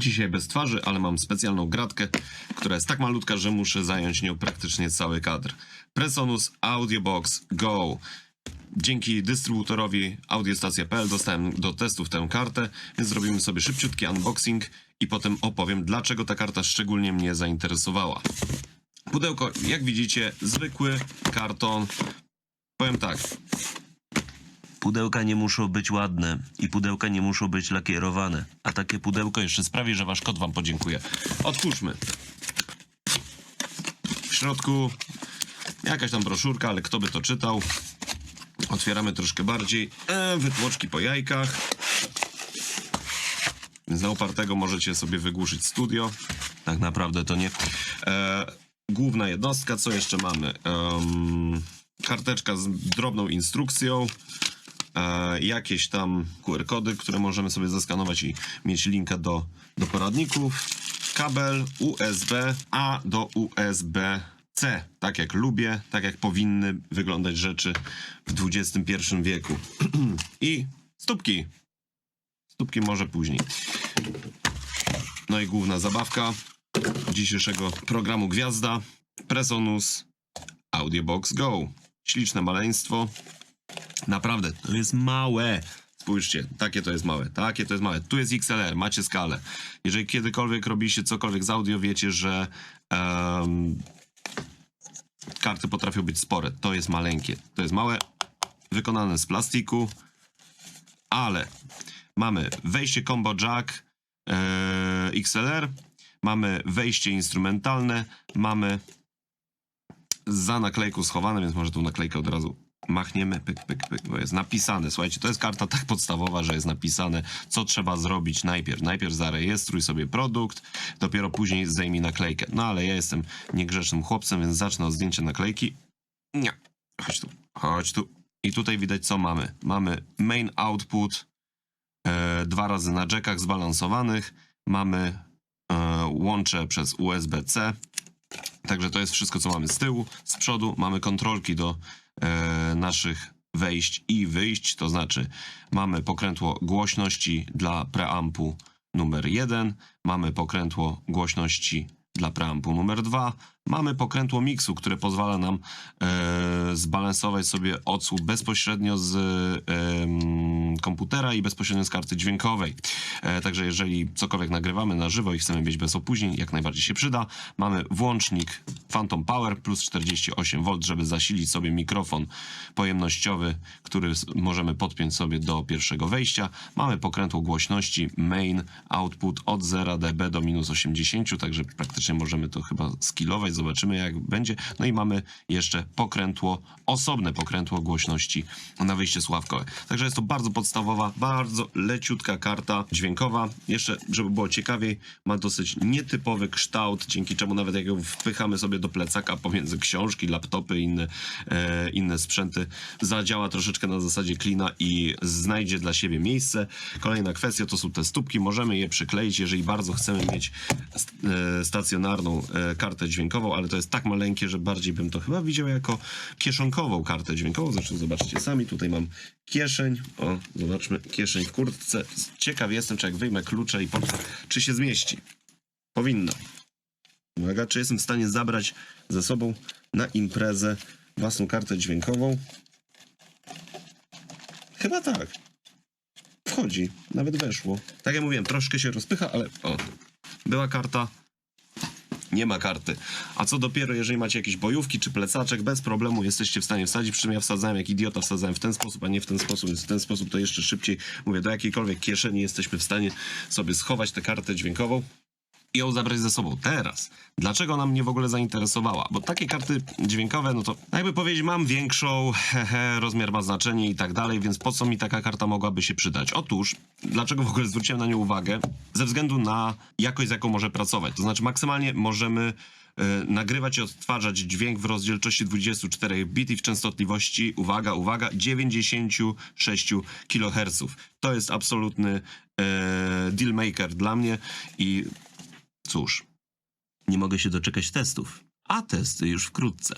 Dzisiaj bez twarzy, ale mam specjalną gratkę, która jest tak malutka, że muszę zająć nią praktycznie cały kadr. Presonus Audiobox Go. Dzięki dystrybutorowi audiostacja.pl dostałem do testów tę kartę, więc zrobimy sobie szybciutki unboxing i potem opowiem, dlaczego ta karta szczególnie mnie zainteresowała. Pudełko, jak widzicie, zwykły karton. Powiem tak, Pudełka nie muszą być ładne i pudełka nie muszą być lakierowane. a takie pudełko jeszcze sprawi, że wasz kot wam podziękuje. Otwórzmy. W środku jakaś tam broszurka, ale kto by to czytał? Otwieramy troszkę bardziej. E, wytłoczki po jajkach. Więc na upartego możecie sobie wygłuszyć studio. Tak naprawdę to nie. E, główna jednostka, co jeszcze mamy? Karteczka z drobną instrukcją. E, jakieś tam QR-kody, które możemy sobie zeskanować i mieć linka do, do poradników. Kabel USB A do USB C, tak jak lubię, tak jak powinny wyglądać rzeczy w XXI wieku. I stópki. Stópki może później. No i główna zabawka dzisiejszego programu Gwiazda. Presonus Audiobox Go. Śliczne maleństwo. Naprawdę, to jest małe. Spójrzcie, takie to jest małe, takie to jest małe. Tu jest XLR, macie skalę. Jeżeli kiedykolwiek robiliście cokolwiek z audio, wiecie, że em, karty potrafią być spore. To jest maleńkie, to jest małe, wykonane z plastiku, ale mamy wejście combo jack e, XLR, mamy wejście instrumentalne, mamy za naklejką schowane, więc może tą naklejkę od razu machniemy, pyk, pyk, pyk, bo jest napisane. Słuchajcie, to jest karta tak podstawowa, że jest napisane, co trzeba zrobić najpierw. Najpierw zarejestruj sobie produkt, dopiero później zdejmij naklejkę. No ale ja jestem niegrzecznym chłopcem, więc zacznę od zdjęcia naklejki. Nie, chodź tu, chodź tu. I tutaj widać, co mamy. Mamy main output, e, dwa razy na jackach zbalansowanych. Mamy e, łącze przez USB-C. Także to jest wszystko, co mamy z tyłu. Z przodu mamy kontrolki do naszych wejść i wyjść, to znaczy mamy pokrętło głośności dla preampu numer 1, mamy pokrętło głośności dla preampu numer 2, mamy pokrętło miksu, które pozwala nam e, zbalansować sobie odsłuch bezpośrednio z em, komputera i bezpośrednio z karty dźwiękowej. E, także jeżeli cokolwiek nagrywamy na żywo i chcemy mieć bez opóźnień, jak najbardziej się przyda. Mamy włącznik Phantom Power plus 48V, żeby zasilić sobie mikrofon pojemnościowy, który możemy podpiąć sobie do pierwszego wejścia. Mamy pokrętło głośności main output od 0 dB do minus 80, także praktycznie możemy to chyba skillować, zobaczymy jak będzie. No i mamy jeszcze pokrętło, osobne pokrętło głośności na wyjście słuchawkowe. Także jest to bardzo podstawowa, bardzo leciutka karta dźwiękowa. Jeszcze, żeby było ciekawiej, ma dosyć nietypowy kształt, dzięki czemu nawet jak ją wpychamy sobie do plecaka pomiędzy książki, laptopy i inne, e, inne sprzęty, zadziała troszeczkę na zasadzie klina i znajdzie dla siebie miejsce. Kolejna kwestia to są te stópki. Możemy je przykleić, jeżeli bardzo chcemy mieć e, stacjonarną e, kartę dźwiękową, ale to jest tak maleńkie, że bardziej bym to chyba widział jako kieszonkową kartę dźwiękową. Zresztą zobaczcie sami, tutaj mam kieszeń. O, zobaczmy, kieszeń w kurtce. Ciekaw jestem, jak wyjmę klucze i portfel, czy się zmieści. Powinno. Uwaga, czy jestem w stanie zabrać ze sobą na imprezę własną kartę dźwiękową? Chyba tak. Wchodzi, nawet weszło. Tak jak mówiłem, troszkę się rozpycha, ale o, była karta, nie ma karty. A co dopiero, jeżeli macie jakieś bojówki czy plecaczek, bez problemu jesteście w stanie wsadzić. Przy czym ja wsadzałem jak idiota, wsadzałem w ten sposób, a nie w ten sposób, więc w ten sposób to jeszcze szybciej, mówię, do jakiejkolwiek kieszeni jesteśmy w stanie sobie schować tę kartę dźwiękową i ją zabrać ze sobą. Teraz, dlaczego ona mnie w ogóle zainteresowała? Bo takie karty dźwiękowe, no to jakby powiedzieć, mam większą, hehe, rozmiar ma znaczenie i tak dalej, więc po co mi taka karta mogłaby się przydać? Otóż, dlaczego w ogóle zwróciłem na nią uwagę? Ze względu na jakość, z jaką może pracować. To znaczy, maksymalnie możemy e, nagrywać i odtwarzać dźwięk w rozdzielczości 24 bit i w częstotliwości, uwaga, uwaga, 96 kHz. To jest absolutny e, deal maker dla mnie i cóż, nie mogę się doczekać testów, a testy już wkrótce.